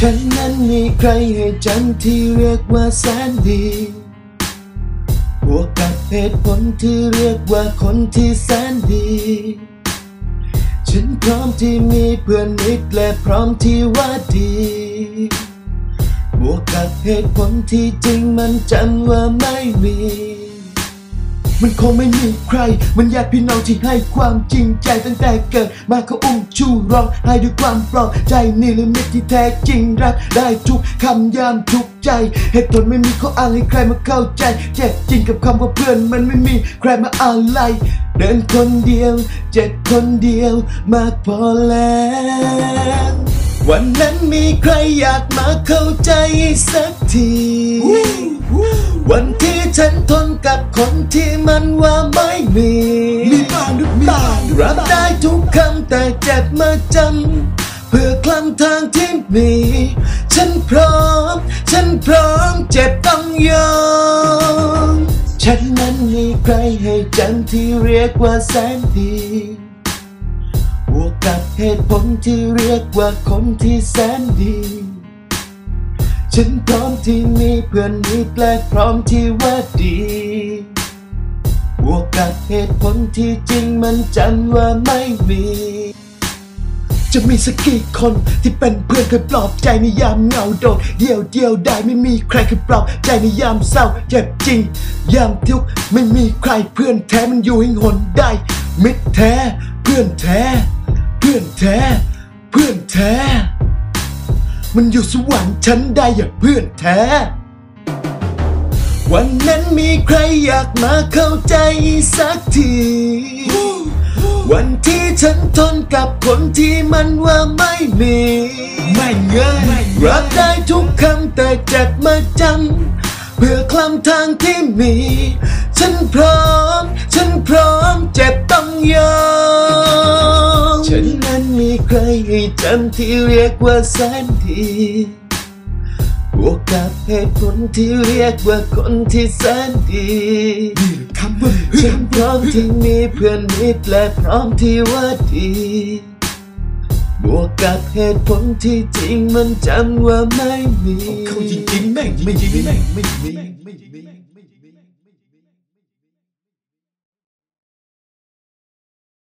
ฉันนั้นมีใครให้จำที่เรียกว่าแสนดีบวกกับเหตุผลที่เรียกว่าคนที่แสนดี ฉันพร้อมที่มีเพื่อนมิตรและพร้อมที่ว่าดี บวกกับเหตุผลที่จริงมันจำว่าไม่มี มันคงไม่มีใคร มันญาติพี่น้องที่ให้ความจริงใจตั้งแต่เกิด มาเขาอุ้มชูร้องให้ด้วยความปลอบใจนี่หรือมิตรที่แท้จริงรักได้ทุกคำยามทุกใจ เหตุผลไม่มีข้ออ้างให้ใครมาเข้าใจเจ็บจริงกับคำว่าเพื่อนมันไม่มีใครมาอะไรเดินคนเดียว เจ็บคนเดียวมากพอแล้ววันนั้นมีใครอยากมาเข้าใจสักที วันที่ฉันทนกับคน ที่มันว่าไม่มี มีบ้างหรือเปล่ารับได้ทุกคำแต่เจ็บมาจำเพื่อคลำทางที่มี ฉันพร้อม ฉันพร้อมเจ็บต้องยอม ฉันนั้นมีใครให้จำที่เรียกว่าแสนดีบวกกับเหตุผลที่เรียกว่าคนที่แสนดีฉันพร้อมที่มีเพื่อนมิตรและพร้อมที่ว่าดีบ วกกับเหตุผลที่จริงมันจำว่าไม่มี จะมีสักกี่คนที่เป็นเพื่อนเคยปลอบใจในยามเหงาโดดเดี่ยวเดียวได้ไม่มีใครเคยปลอบใจในยามเศร้าเจ็บจริง ยามทุกข์ไม่มีใครเพื่อนแท้มันอยู่ให้หนได้ มิตรแท้ เพื่อนแท้ เพื่อนแท้ เพื่อนแท้ มันอยู่สวรรค์ฉันได้อย่างเพื่อนแท้ วันนั้นมีใครอยากมาเข้าใจสักที วันที่ฉันทนกับคนที่มันว่าไม่มีไม่เงยรับได้ทุกคำแต่เจ็บมาจำเพื่อคลำทางที่มี ฉันพร้อม ฉันพร้อมเจ็บต้องยอมฉันนั้นมีใครให้จำที่เรียกว่าแสนดี บวกกับเหตุผลที่เรียกว่าคนที่แสนดีนี่คำว่าเพื่อฉันนพร้อมที่มีเพื่อนมิตรและพร้อมที่ว่าดี บวกกับเหตุผลที่จริงมันจำว่าไม่มีเขาจริงๆแม่งไม่จริงแม่งไม่มี